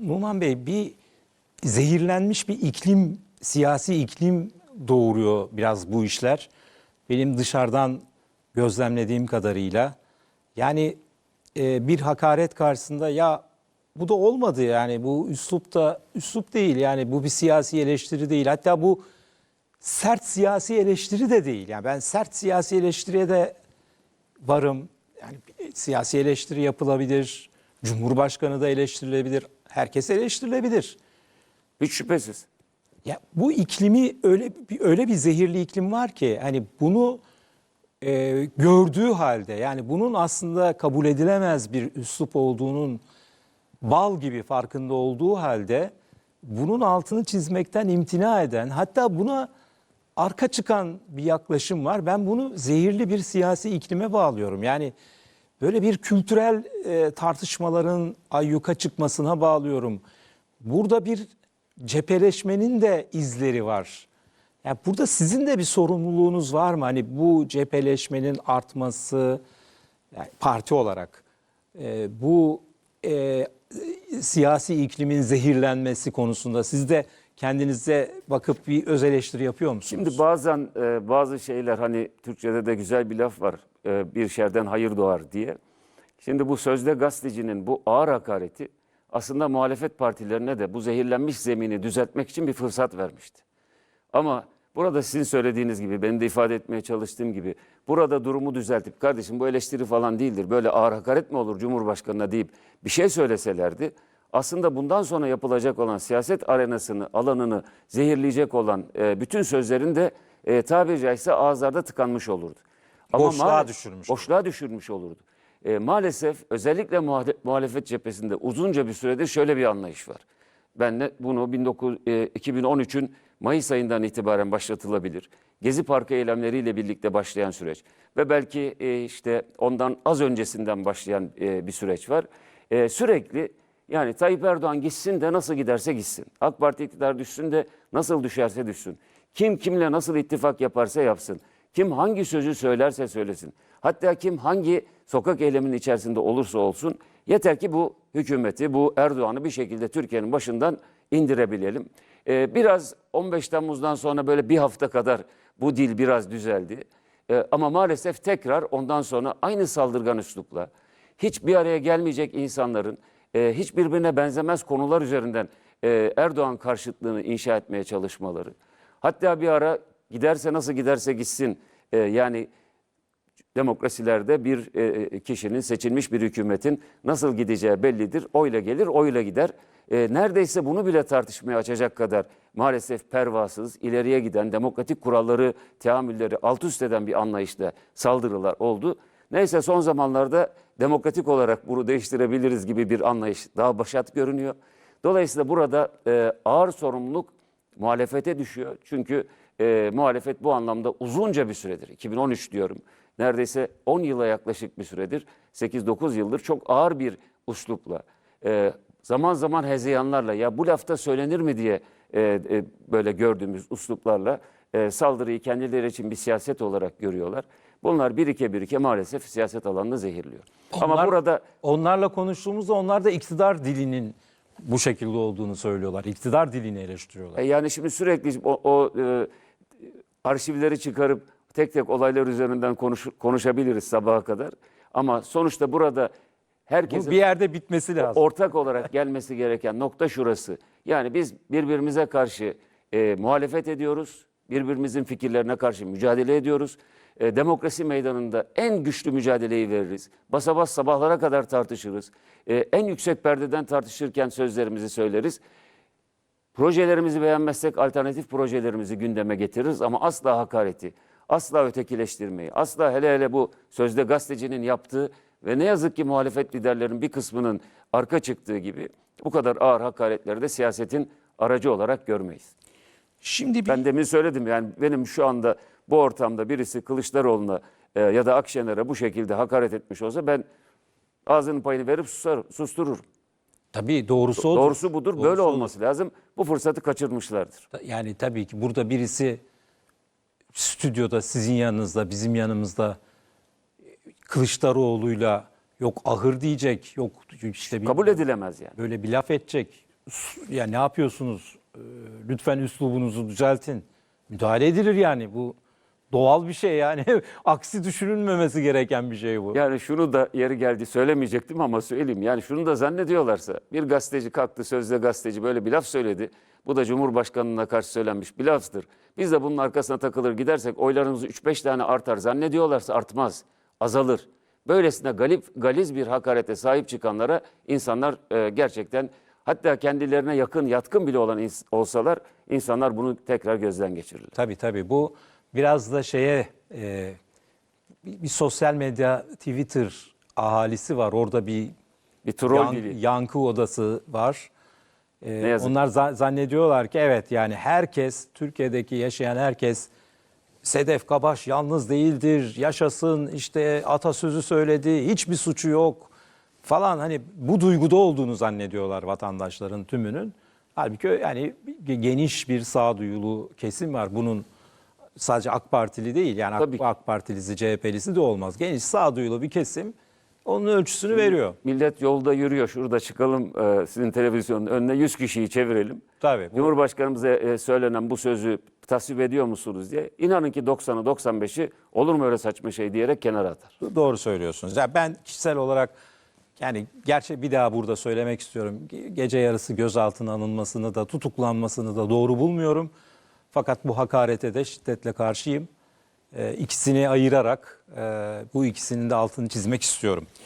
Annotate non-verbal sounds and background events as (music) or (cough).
Numan Bey bir zehirlenmiş bir iklim, siyasi iklim doğuruyor biraz bu işler. Benim dışarıdan gözlemlediğim kadarıyla. Yani e, bir hakaret karşısında ya bu da olmadı yani bu üslup da üslup değil yani bu bir siyasi eleştiri değil. Hatta bu sert siyasi eleştiri de değil. Yani ben sert siyasi eleştiriye de varım. Yani siyasi eleştiri yapılabilir. Cumhurbaşkanı da eleştirilebilir. Herkes eleştirilebilir. Hiç şüphesiz. Ya bu iklimi öyle öyle bir zehirli iklim var ki hani bunu e, gördüğü halde yani bunun aslında kabul edilemez bir üslup olduğunun bal gibi farkında olduğu halde bunun altını çizmekten imtina eden hatta buna arka çıkan bir yaklaşım var. Ben bunu zehirli bir siyasi iklime bağlıyorum. Yani böyle bir kültürel e, tartışmaların ayyuka çıkmasına bağlıyorum. Burada bir cepheleşmenin de izleri var. Yani burada sizin de bir sorumluluğunuz var mı? Hani bu cepheleşmenin artması yani parti olarak e, bu e, siyasi iklimin zehirlenmesi konusunda siz de kendinize bakıp bir öz eleştiri yapıyor musunuz? Şimdi bazen e, bazı şeyler hani Türkçe'de de güzel bir laf var. E, bir şerden hayır doğar diye. Şimdi bu sözde gazetecinin bu ağır hakareti aslında muhalefet partilerine de bu zehirlenmiş zemini düzeltmek için bir fırsat vermişti. Ama burada sizin söylediğiniz gibi, benim de ifade etmeye çalıştığım gibi burada durumu düzeltip kardeşim bu eleştiri falan değildir. Böyle ağır hakaret mi olur Cumhurbaşkanı'na deyip bir şey söyleselerdi aslında bundan sonra yapılacak olan siyaset arenasını, alanını zehirleyecek olan e, bütün sözlerin de e, tabiri caizse ağızlarda tıkanmış olurdu. Boşluğa maal- düşürmüş Boşluğa düşürmüş olurdu. E, maalesef özellikle muhale- muhalefet cephesinde uzunca bir süredir şöyle bir anlayış var. Ben de bunu 19, e, 2013'ün Mayıs ayından itibaren başlatılabilir. Gezi Parkı eylemleriyle birlikte başlayan süreç ve belki e, işte ondan az öncesinden başlayan e, bir süreç var. E, sürekli yani Tayyip Erdoğan gitsin de nasıl giderse gitsin. AK Parti iktidar düşsün de nasıl düşerse düşsün. Kim kimle nasıl ittifak yaparsa yapsın. Kim hangi sözü söylerse söylesin. Hatta kim hangi sokak eyleminin içerisinde olursa olsun yeter ki bu hükümeti, bu Erdoğan'ı bir şekilde Türkiye'nin başından indirebilelim. Ee, biraz 15 Temmuz'dan sonra böyle bir hafta kadar bu dil biraz düzeldi. Ee, ama maalesef tekrar ondan sonra aynı saldırgan üslupla hiç bir araya gelmeyecek insanların e, hiç birbirine benzemez konular üzerinden e, Erdoğan karşıtlığını inşa etmeye çalışmaları. Hatta bir ara giderse nasıl giderse gitsin e, yani demokrasilerde bir e, kişinin seçilmiş bir hükümetin nasıl gideceği bellidir. Oyla gelir, oyla gider. E, neredeyse bunu bile tartışmaya açacak kadar maalesef pervasız, ileriye giden, demokratik kuralları, teamülleri alt üst eden bir anlayışla saldırılar oldu. Neyse son zamanlarda demokratik olarak bunu değiştirebiliriz gibi bir anlayış daha başat görünüyor. Dolayısıyla burada e, ağır sorumluluk muhalefete düşüyor. Çünkü e, muhalefet bu anlamda uzunca bir süredir, 2013 diyorum, neredeyse 10 yıla yaklaşık bir süredir, 8-9 yıldır çok ağır bir uslupla, e, zaman zaman hezeyanlarla, ya bu lafta söylenir mi diye e, e, böyle gördüğümüz usluplarla e, saldırıyı kendileri için bir siyaset olarak görüyorlar. Bunlar birike birike maalesef siyaset alanını zehirliyor. Ama Onlar- burada Onlarla konuştuğumuzda onlar da iktidar dilinin bu şekilde olduğunu söylüyorlar. İktidar dilini eleştiriyorlar. E yani şimdi sürekli o, o e, arşivleri çıkarıp tek tek olaylar üzerinden konuş, konuşabiliriz sabaha kadar. Ama sonuçta burada Bu herkesin bir yerde bitmesi lazım. ortak olarak (laughs) gelmesi gereken nokta şurası. Yani biz birbirimize karşı e, muhalefet ediyoruz. Birbirimizin fikirlerine karşı mücadele ediyoruz. E, demokrasi meydanında en güçlü mücadeleyi veririz. Basa bas sabahlara kadar tartışırız. E, en yüksek perdeden tartışırken sözlerimizi söyleriz. Projelerimizi beğenmezsek alternatif projelerimizi gündeme getiririz ama asla hakareti, asla ötekileştirmeyi, asla hele hele bu sözde gazetecinin yaptığı ve ne yazık ki muhalefet liderlerinin bir kısmının arka çıktığı gibi bu kadar ağır hakaretleri de siyasetin aracı olarak görmeyiz. Şimdi bir Ben demin söyledim yani benim şu anda bu ortamda birisi Kılıçdaroğlu'na e, ya da Akşener'e bu şekilde hakaret etmiş olsa ben ağzının payını verip susar, sustururum. Tabii doğrusu odur. Doğrusu budur. Doğrusu Böyle odur. olması lazım. Bu fırsatı kaçırmışlardır. Yani tabii ki burada birisi stüdyoda sizin yanınızda, bizim yanımızda Kılıçdaroğlu'yla yok ahır diyecek, yok işte bir, Kabul edilemez yani. böyle bir laf edecek. ya ne yapıyorsunuz? Ee, Lütfen üslubunuzu düzeltin. Müdahale edilir yani bu doğal bir şey yani. (laughs) Aksi düşünülmemesi gereken bir şey bu. Yani şunu da yeri geldi söylemeyecektim ama söyleyeyim. Yani şunu da zannediyorlarsa bir gazeteci kalktı sözde gazeteci böyle bir laf söyledi. Bu da Cumhurbaşkanı'na karşı söylenmiş bir laftır. Biz de bunun arkasına takılır gidersek oylarımız 3-5 tane artar zannediyorlarsa artmaz, azalır. Böylesine galip, galiz bir hakarete sahip çıkanlara insanlar e, gerçekten hatta kendilerine yakın, yatkın bile olan ins- olsalar insanlar bunu tekrar gözden geçirirler. Tabii tabii bu biraz da şeye e, bir, bir sosyal medya Twitter ahalisi var. Orada bir Bir troll yan- dili. yankı odası var. E, yazık. onlar za- zannediyorlar ki evet yani herkes Türkiye'deki yaşayan herkes Sedef Kabaş yalnız değildir. Yaşasın işte atasözü söyledi. Hiçbir suçu yok falan hani bu duyguda olduğunu zannediyorlar vatandaşların tümünün. Halbuki yani geniş bir sağduyulu kesim var. Bunun sadece AK Partili değil yani Tabii AK, ki. AK Partilisi, CHP'lisi de olmaz. Geniş sağduyulu bir kesim onun ölçüsünü veriyor. Millet yolda yürüyor. Şurada çıkalım e, sizin televizyonun önüne 100 kişiyi çevirelim. Tabii. bu- Cumhurbaşkanımıza e, söylenen bu sözü tasvip ediyor musunuz diye. İnanın ki 90'ı 95'i olur mu öyle saçma şey diyerek kenara atar. Doğru söylüyorsunuz. Ya ben kişisel olarak yani gerçi bir daha burada söylemek istiyorum. Ge- Gece yarısı gözaltına alınmasını da tutuklanmasını da doğru bulmuyorum. Fakat bu hakarete de şiddetle karşıyım. Ee, ikisini ayırarak e, bu ikisinin de altını çizmek istiyorum.